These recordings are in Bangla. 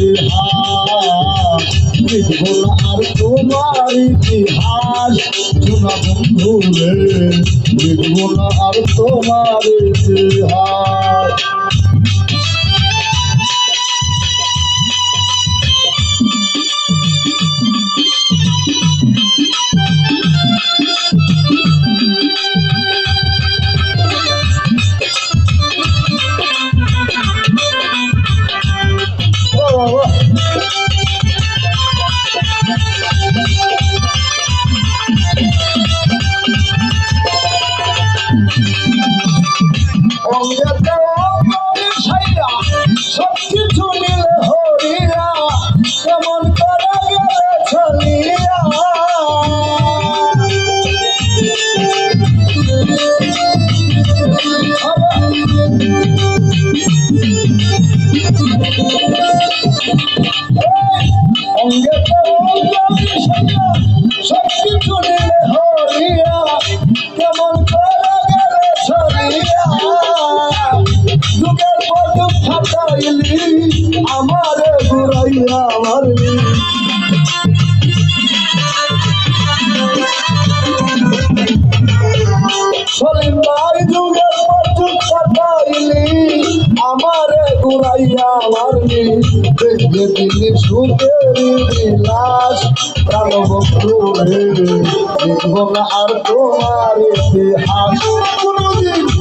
ইতিহাস লিখব আর তোমার ইতিহাস শোনা বন্ধু রে লিখব আর তোমার ইতিহাস। ঘুরাইয়া মারলি সলিম ভাই যুগের পর যুগ খাটাইলি আমারে ঘুরাইয়া মারলি দেখবে তিনি সুখের বিলাস আর তোমার ইতিহাস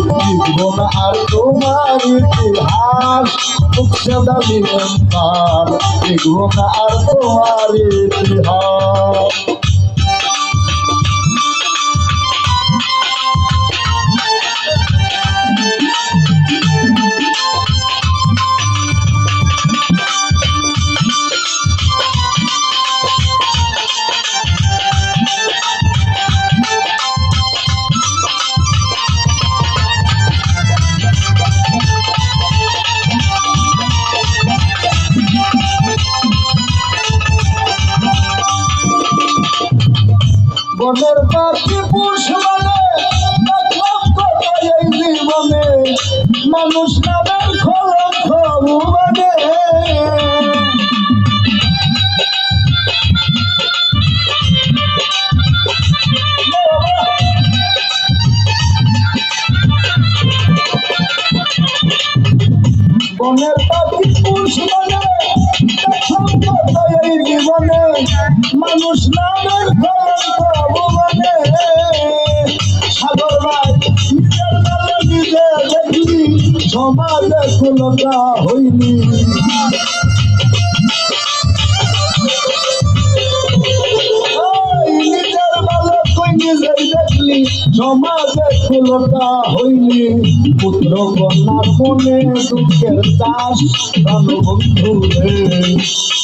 লিখব না আর তোমার ইতিহাস মুখে দাবি বিরন্তার জীবন আর তোমার ইতিহাস। বনের পাখি পুষ মানে দেখলাম কোথায় এই জীবনে? মানুষ নামের জীবনে? মানুষ নামের সমাজে কুলতা হইলি। সমাজে কুলতা হইলি। পুত্র কন্যার মনে দুঃখের প্রাণ বন্ধু রে।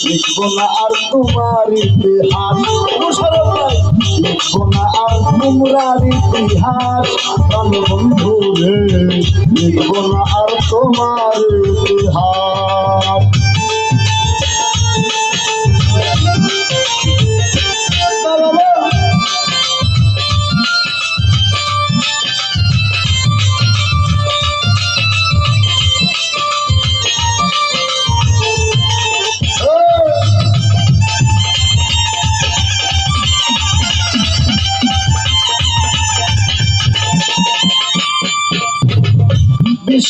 লিখব না আর তোমার ইতিহাস। তুষার ভাই লিখব না আর তোমরার ইতিহাস, প্রাণ বন্ধু রে লিখব না আর তোমার ইতিহাস।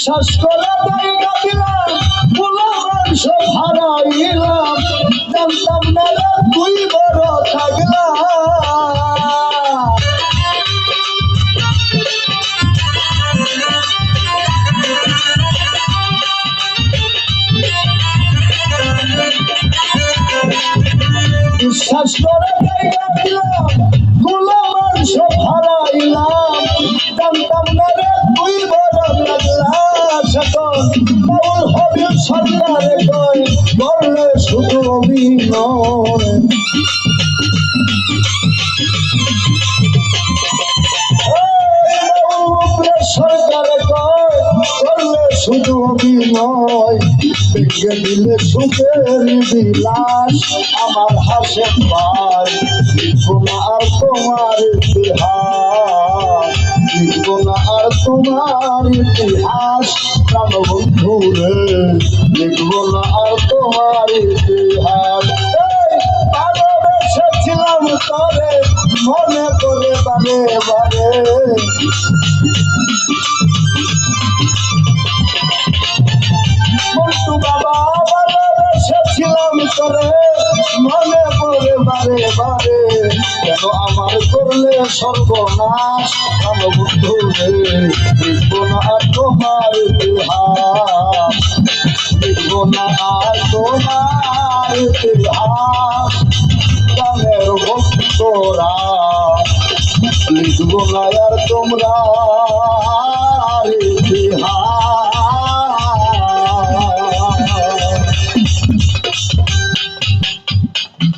বিশ্বাস করে তাই কাটিলাম পোলা মাংস হারাইলাম। জানতাম না অভিনয় সরকারে করলে শুধু অভিনয় ভেঙে দিলে সুখের বিলাস আমার হাসে না আর তোমার ইতিহাস আর তোমার ইতিহাস কান বন্ধু রে লিখব না আর তোমার ইতিহাস। মনে করে বারে বারে। মন্টু বাবা ভালোবেসেছিলাম তরে, মনে করে বারে বারে। কেন আমার করলে সর্বনাশ? ভালো রে লিখব না আমার তোমার ইতিহাস গানের ভক্তরা। লিখব না আর তোমরা